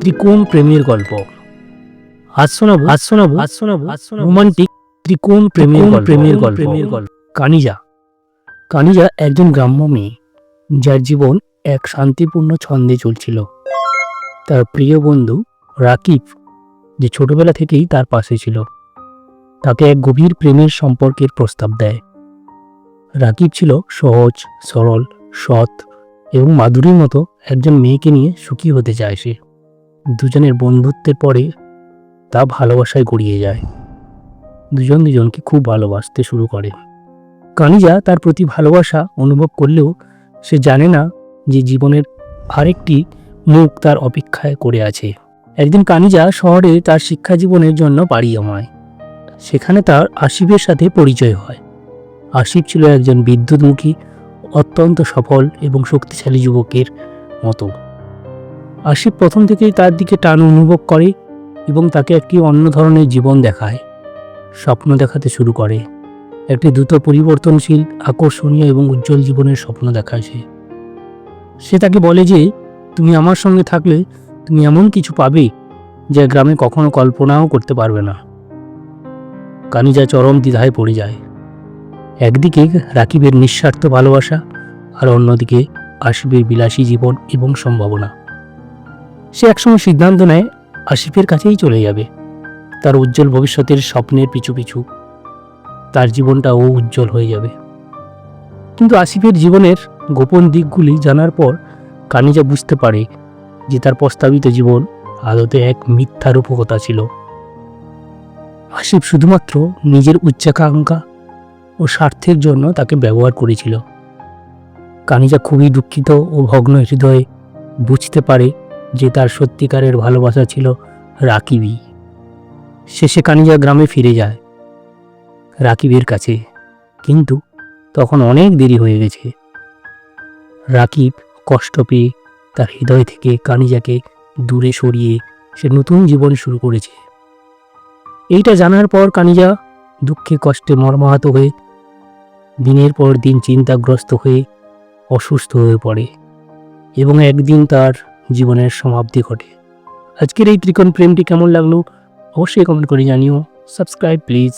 ত্রিকোণ প্রেমের গল্প। আজ শোনাবো আজ শোনাবো আজ শোনাবো আজ শোনাবো রোমান্টিক ত্রিকোণ প্রেমের গল্প। প্রেমের গল্প। প্রেমের গল্প। কানিজা। কানিজা একজন গ্রাম্য মেয়ে যার জীবন এক শান্তিপূর্ণ ছন্দে চলছিল। তার প্রিয় বন্ধু রাকিব যে ছোটবেলা থেকেই তার পাশে ছিল তাকে এক গভীর প্রেমের সম্পর্কের প্রস্তাব দেয়। রাকিব ছিল সহজ সরল সৎ এবং মাধুরীর মতো একজন মেয়েকে নিয়ে সুখী হতে চায় সে। দুজনের বন্ধুত্বের পরে তা ভালোবাসায় গড়িয়ে যায়। দুজন দুজনকে খুব ভালোবাসতে শুরু করে। কানিজা তার প্রতি ভালোবাসা অনুভব করলেও সে জানে না যে জীবনের আরেকটি মুখ তার অপেক্ষায় করে আছে। একদিন কানিজা শহরে তার শিক্ষা জীবনের জন্য পাড়ি জমায়। সেখানে তার আসিফের সাথে পরিচয় হয়। আসিফ ছিল একজন বিদ্যুৎমুখী, অত্যন্ত সফল এবং শক্তিশালী যুবকের মতো। আসিফ প্রথম থেকেই তার দিকে টান অনুভব করে এবং তাকে একটি অন্য ধরনের জীবন দেখায়, স্বপ্ন দেখাতে শুরু করে। একটি দ্রুত পরিবর্তনশীল, আকর্ষণীয় এবং উজ্জ্বল জীবনের স্বপ্ন দেখায় সে। সে তাকে বলে যে, তুমি আমার সঙ্গে থাকলে তুমি এমন কিছু পাবে যা গ্রামে কখনো কল্পনাও করতে পারবে না। কানিজা চরম দ্বিধায় পড়ে যায়। একদিকে রাকিবের নিঃস্বার্থ ভালোবাসা আর অন্যদিকে আসিফের বিলাসী জীবন এবং সম্ভাবনা। সে একসময় সিদ্ধান্ত নেয় আসিফের কাছেই চলে যাবে। তার উজ্জ্বল ভবিষ্যতের স্বপ্নের পিছু পিছু। তার জীবনটাও উজ্জ্বল হয়ে যাবে। কিন্তু আসিফের জীবনের গোপন দিকগুলি জানার পর কানিজা বুঝতে পারে যে তার প্রস্তাবিত জীবন আদতে এক মিথ্যা রূপকতা ছিল। আসিফ শুধুমাত্র নিজের উচ্চাকাঙ্ক্ষা ও স্বার্থের জন্য তাকে ব্যবহার করেছিল। কানিজা খুবই দুঃখিত ও ভগ্ন হৃদয়ে বুঝতে পারে যে তার সত্যিকারের ভালোবাসা ছিল রাকিবই। শেষে কানিজা গ্রামে ফিরে যায় রাকিবের কাছে। কিন্তু তখন অনেক দেরি হয়ে গেছে। রাকিব কষ্ট পেয়ে তার হৃদয় থেকে কানিজাকে দূরে সরিয়ে সে নতুন জীবন শুরু করেছে। এইটা জানার পর কানিজা দুঃখে কষ্টে মর্মাহত হয়ে দিনের পর দিন চিন্তাগ্রস্ত হয়ে অসুস্থ হয়ে পড়ে এবং একদিন তার জীবনের সমাপ্তি ঘটে। আজকের এই ত্রিকোণ প্রেমটি কেমন লাগল? অবশ্যই কমেন্ট করে জানিও। Subscribe please